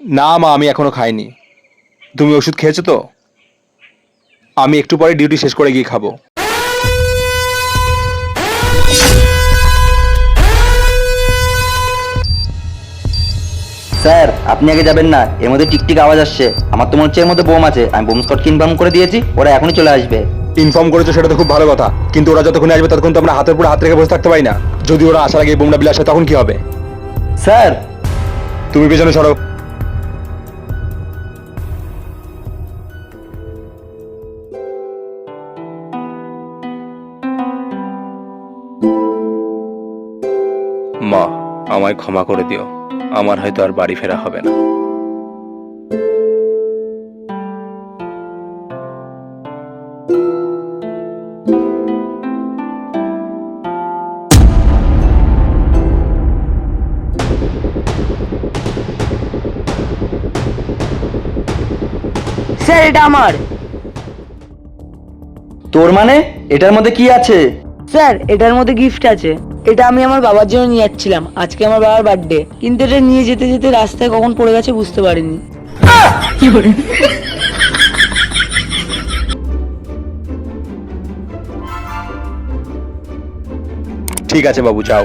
না মা আমি এখনও খাইনি। তুমি ওষুধ খেয়েছো তো? আমি একটু পরে ডিউটি শেষ করে গিয়ে খাব। স্যার আপনি আগে যাবেন না। এর মধ্যে টিকটিক আওয়াজ আসছে। আমার তো মনে হচ্ছে এর মধ্যে বোম আছে। আমি বোম স্কট ইনফর্ম করে দিয়েছি। ওরা এখনই চলে আসবে। ইনফর্ম করেছ সেটা তো খুব ভালো কথা। কিন্তু ওরা যতক্ষণ আসবে ততক্ষণ তো আমরা হাতের উপরে হাত রেখে বসে থাকতে পারি না। যদি ওরা আসার আগে বোমটা বিলে আসে তখন কি হবে? স্যার। তুমি পেছনে সরো। মা আমায় ক্ষমা করে দিও। আমার হয়তো আর বাড়ি ফেরা হবে না। স্যার এটা আমার। তোর মানে? এটার মধ্যে কি আছে? স্যার এটার মধ্যে গিফট আছে। এটা আমি আমার বাবার জন্য নিয়ে যাচ্ছিলাম। আজকে আমার বাবার বার্থডে কিন্তু এটা নিয়ে যেতে যেতে রাস্তায় কখন পড়ে গেছে বুঝতে পারিনি। ঠিক আছে বাবু, যাও।